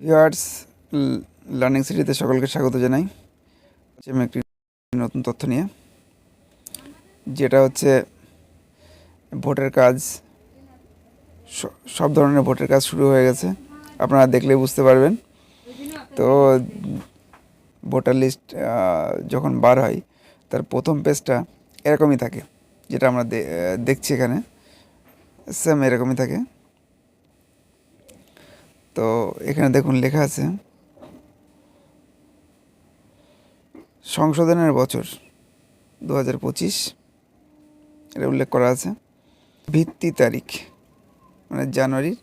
Viewers learning সিটিতে সকলকে স্বাগত জানাই। আমি একটি নতুন তথ্য নিয়ে, যেটা হচ্ছে ভোটের কাজ সব ধরনের ভোটের কাজ শুরু হয়ে গেছে। আপনারা দেখলে বুঝতে পারবেন। তো ভোটার লিস্ট যখন বার হয়, তার প্রথম পেজটা এরকমই থাকে, যেটা আমরা দেখছি এখানে। সেম এরকমই থাকে। তো এখানে দেখুন লেখা আছে, সংশোধনের বছর দু হাজার পঁচিশ, এটা উল্লেখ করা আছে, ভিত্তি তারিখ মানে জানুয়ারির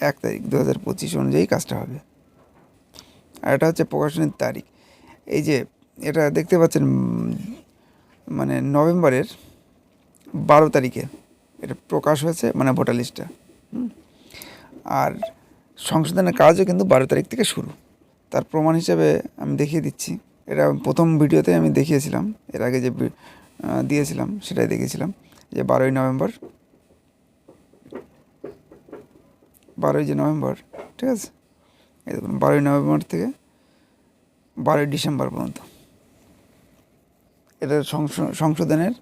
এক তারিখ দু হাজার পঁচিশ অনুযায়ী কাজটা হবে। আর এটা হচ্ছে প্রকাশনের তারিখ। এই যে এটা দেখতে পাচ্ছেন মানে নভেম্বরের বারো তারিখে এটা প্রকাশ হয়েছে মানে ভোটার লিস্টটা। আর সংশোধনের কাজও কিন্তু বারো তারিখ থেকে শুরু। তার প্রমাণ হিসেবে আমি দেখিয়ে দিচ্ছি। এটা প্রথম ভিডিওতে আমি দেখিয়েছিলাম। এর আগে যে দিয়েছিলাম, সেটাই দেখিয়েছিলাম যে বারোই নভেম্বর। বারোই যে নভেম্বর, ঠিক আছে? এই দেখুন, বারোই নভেম্বর থেকে বারোই ডিসেম্বর পর্যন্ত। এটা সংশো- সংশোধনের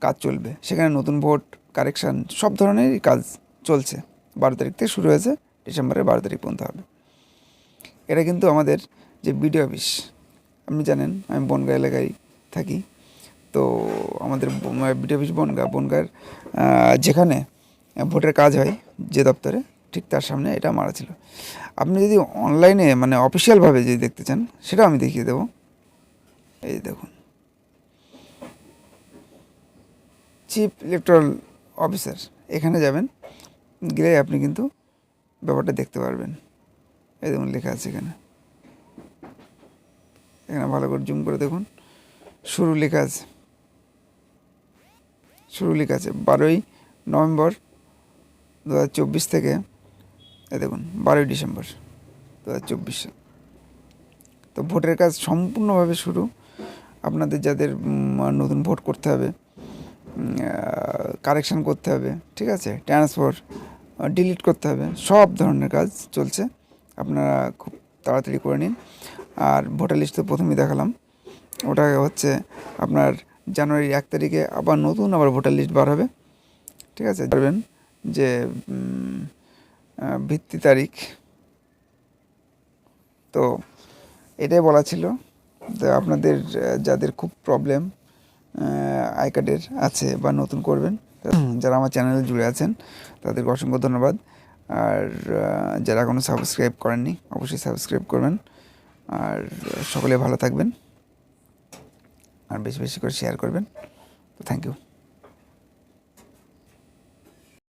কাজ চলবে। সেখানে নতুন ভোট, কারেকশান, সব ধরনেরই কাজ চলছে। বারো তারিখ থেকে শুরু হয়েছে। ডিসেম্বরের বারো তারিখ পর্যন্ত হবে। এটা কিন্তু আমাদের যে বিডিও অফিস, আপনি জানেন, আমি বনগাঁ এলাকায় থাকি। তো আমাদের বিডিও অফিস বনগাঁ, বনগাঁর যেখানে ভোটের কাজ হয় যে দপ্তরে, ঠিক তার সামনে এটা মারা ছিল। আপনি যদি অনলাইনে মানে অফিসিয়ালভাবে যদি দেখতে চান সেটা আমি দেখিয়ে দেবো। এই দেখুন। চিফ ইলেকট্রাল অফিসার, এখানে যাবেন গেলে আপনি কিন্তু ব্যাপারটা দেখতে পারবেন। এই দেখুন, লেখা আছে এখানে। এখানে ভালো করে জুম করে দেখুন। শুরু লেখা আছে। শুরু লেখা আছে। বারোই নভেম্বর দু হাজার চব্বিশ থেকে এ দেখুন, বারোই ডিসেম্বর দু হাজার চব্বিশ। তো ভোটের কাজ সম্পূর্ণভাবে শুরু। আপনাদের যাদের নতুন ভোট করতে হবে কারেকশান করতে হবে, ঠিক আছে? ট্রান্সফার ডিলিট করতে হবে। সব ধরনের কাজ চলছে। আপনারা খুব তাড়াতাড়ি করে নিন। আর ভোটার লিস্ট তো প্রথমেই দেখালাম। ওটা হচ্ছে আপনার জানুয়ারির এক তারিখে আবার নতুন আবার ভোটার লিস্ট বার হবে। ঠিক আছে? পারবেন যে ভিত্তি তারিখ। তো এটাই বলা ছিল তো আপনাদের যাদের খুব প্রবলেম আই কার্ডের আছে বা নতুন করবেন যারা আমার চ্যানেলে জুড়ে আছেন, তাদেরকে অসংখ্য ধন্যবাদ। আর যারা কোনো সাবস্ক্রাইব করেননি, অবশ্যই সাবস্ক্রাইব করবেন। আর, সকলে ভালো থাকবেন। আর বেশি বেশি করে শেয়ার করবেন। তো থ্যাংক ইউ